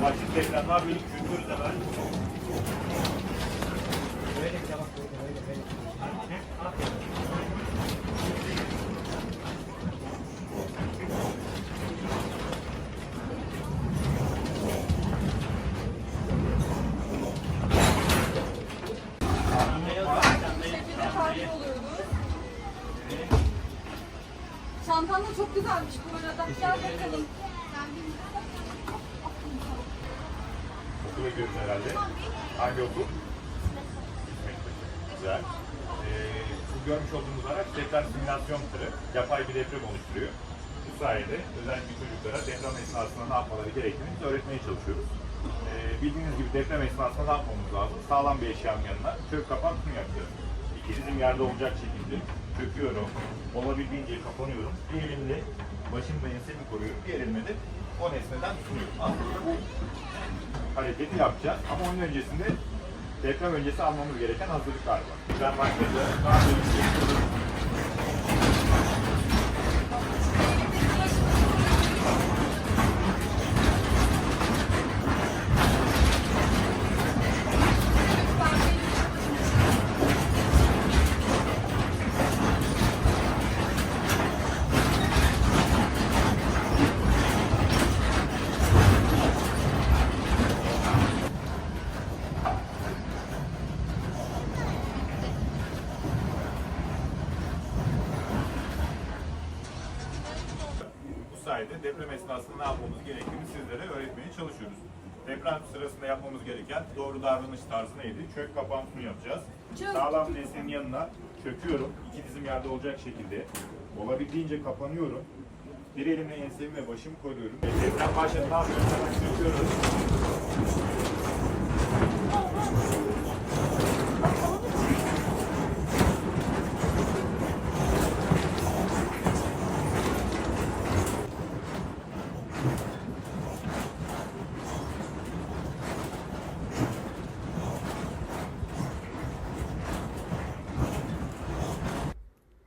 Ne yapıyorduk? Çöküyoruz hemen. Şekilde tatil oluyordu. Çantan da çok güzelmiş bu arada. Gel bakalım. Gidiyoruz herhalde. Hangi okul? Güzel. Ee, görmüş olduğumuz araç deprem simülasyon tırı. Yapay bir deprem oluşturuyor. Bu sayede özellikle çocuklara deprem esnasında ne yapmaları gerektiğini öğretmeye çalışıyoruz. Ee, bildiğiniz gibi deprem esnasında ne yapmamız lazım? Sağlam bir eşyanın yanına çök kapan tüm yapacağız. İki dizim yerde olacak şekilde çöküyorum. Olabildiğince kapanıyorum. Bir elimle başım ve ensemi koruyorum. Bir elimle de o nesneden tutunuyorum. Aslında bu hareketi yapacağız. Ama onun öncesinde deprem öncesi almamız gereken hazırlıklar var. Ben başladı. Daha böyle sayede deprem esnasında ne yapmamız gerektiğini sizlere öğretmeye çalışıyoruz. Deprem sırasında yapmamız gereken doğru davranış tarzı neydi? Çök kapan sunu yapacağız. Çök. Sağlam nesnenin yanına çöküyorum. İki dizim yerde olacak şekilde. Olabildiğince kapanıyorum. Bir elimle ensemi ve başımı koruyorum. Deprem başladı ne yapıyoruz? Çöküyoruz.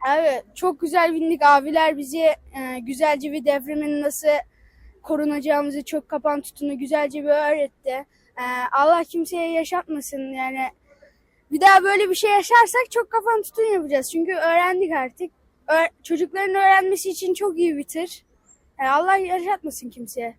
Evet, çok güzel bindik. Abiler bizi e, güzelce bir depremin nasıl korunacağımızı çok kapan tutunu güzelce bir öğretti. E, Allah kimseye yaşatmasın yani. Bir daha böyle bir şey yaşarsak çok kapan tutun yapacağız. Çünkü öğrendik artık. Ö- çocukların öğrenmesi için çok iyi bir tır. E, Allah yaşatmasın kimseye.